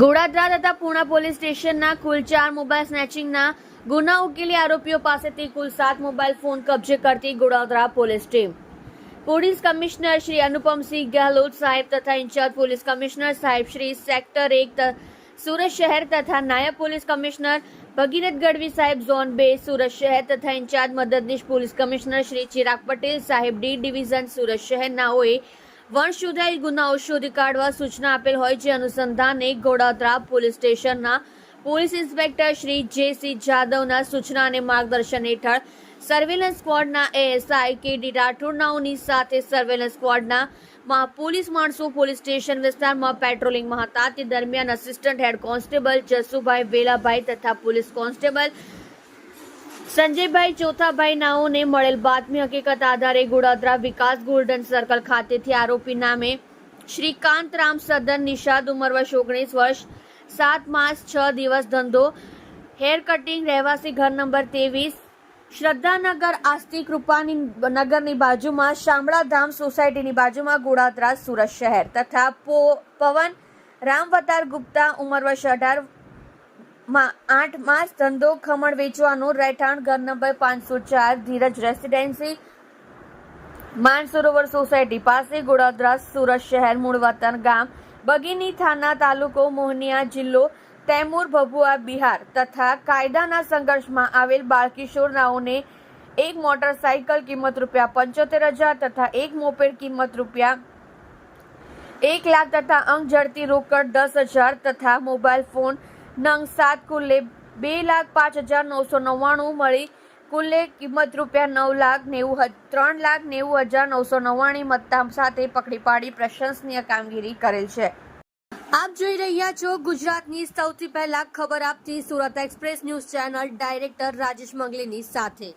ગોળાદરા તથા પૂણા પોલીસ સ્ટેશનના કુલ ચાર મોબાઈલ સ્નેચિંગના ગુના ઉકેલી આરોપીઓ પાસેથી કુલ સાત મોબાઈલ ફોન કબજે કરતી Godadara police team. Police commissioner Shri Anupamsinh Gehlot સાહેબ તથા ઇન્ચાર્જ પોલીસ કમિશનર સાહેબ શ્રી સેક્ટર એક સુરત શહેર તથા નાયબ પોલીસ કમિશનર ભગીરથ ગઢવી સાહેબ ઝોન બે સુરત શહેર તથા ઇન્ચાર્જ મદદનીશ પોલીસ કમિશનર શ્રી ચિરાગ પટેલ સાહેબ ડી ડિવિઝન સુરત શહેરનાઓએ સુધારી ગુનાઓ શોધી કાઢવા સૂચના આપેલ હોય જે અનુસંધાને ગોડાદરા પોલીસ સ્ટેશનના police inspector Shri J C જાદવના સૂચના અને માર્ગદર્શન હેઠળ સર્વેલન્સ સ્ક્વોડના એએસઆઈ કે ડી રાઠોડનાઓની સાથે સર્વેલન્સ સ્ક્વોડના માં પોલીસ માણસો પોલીસ સ્ટેશન વિસ્તારમાં પેટ્રોલિંગમાં હતા. તે દરમિયાન assistant head constable Jasubhai Velabhai તથા પોલીસ કોન્સ્ટેબલ સંજયભાઈ ચોથાભાઈ નાઓને મળેલ બાતમી હકીકત આધારે ગોડાદરા વિકાસ ગોલ્ડન સર્કલ ખાતેથી આરોપી નામે શ્રીકાંત રામ સદન નિષાદ ઉંમર વર્ષ ઓગણીસ વર્ષ, સાત માસ, છ દિવસ ધંધો, હેર કટિંગ, રહેવાસી ઘર નંબર ત્રેવીસ, શ્રદ્ધાનગર આસ્તી કૃપાની નગરની બાજુમાં શામળાધામ સોસાયટીની બાજુમાં ગોડાદરા સુરત શહેર તથા પો, પવન રામવતાર ગુપ્તા ઉંમર વર્ષ અઢાર માં આઠ માસ ધંધો ખમણ વેચવાનો રહેઠાણ, ઘર નંબર પાંચસો ચાર, ધીરજ રેસિડેન્સી, માનસરોવર સોસાયટી પાસે, ગોડાદરા, સુરત શહેર મૂળ વતન ગામ, બગીની થાના તાલુકો, મોહનિયા જિલ્લો, તૈમૂર, ભભુઆ, બિહાર તથા કાયદાના સંઘર્ષમાં આવેલ બાળકિશોરનાઓને એક મોટરસાયકલ કિંમત રૂપિયા પંચોતેર હજાર તથા એક મોપેડ કિંમત રૂપિયા એક લાખ તથા અંક ઝડતી રોકડ દસ હજાર તથા મોબાઈલ ફોન નંગ સાત કુલ્લે બે લાખ પાંચ હજાર નવસો નવ્વાણું મળી. કુલ્લે કિંમત રૂપિયા નવ લાખ નેવું ત્રણ લાખ નેવું હજાર નવસો નવ્વાણી મતદાન સાથે પકડી પાડી પ્રશંસનીય કામગીરી કરેલ છે. આપ જોઈ રહ્યા છો ગુજરાતની સૌથી પહેલા ખબર આપતી Surat express news channel director Rajesh મંગલીની સાથે.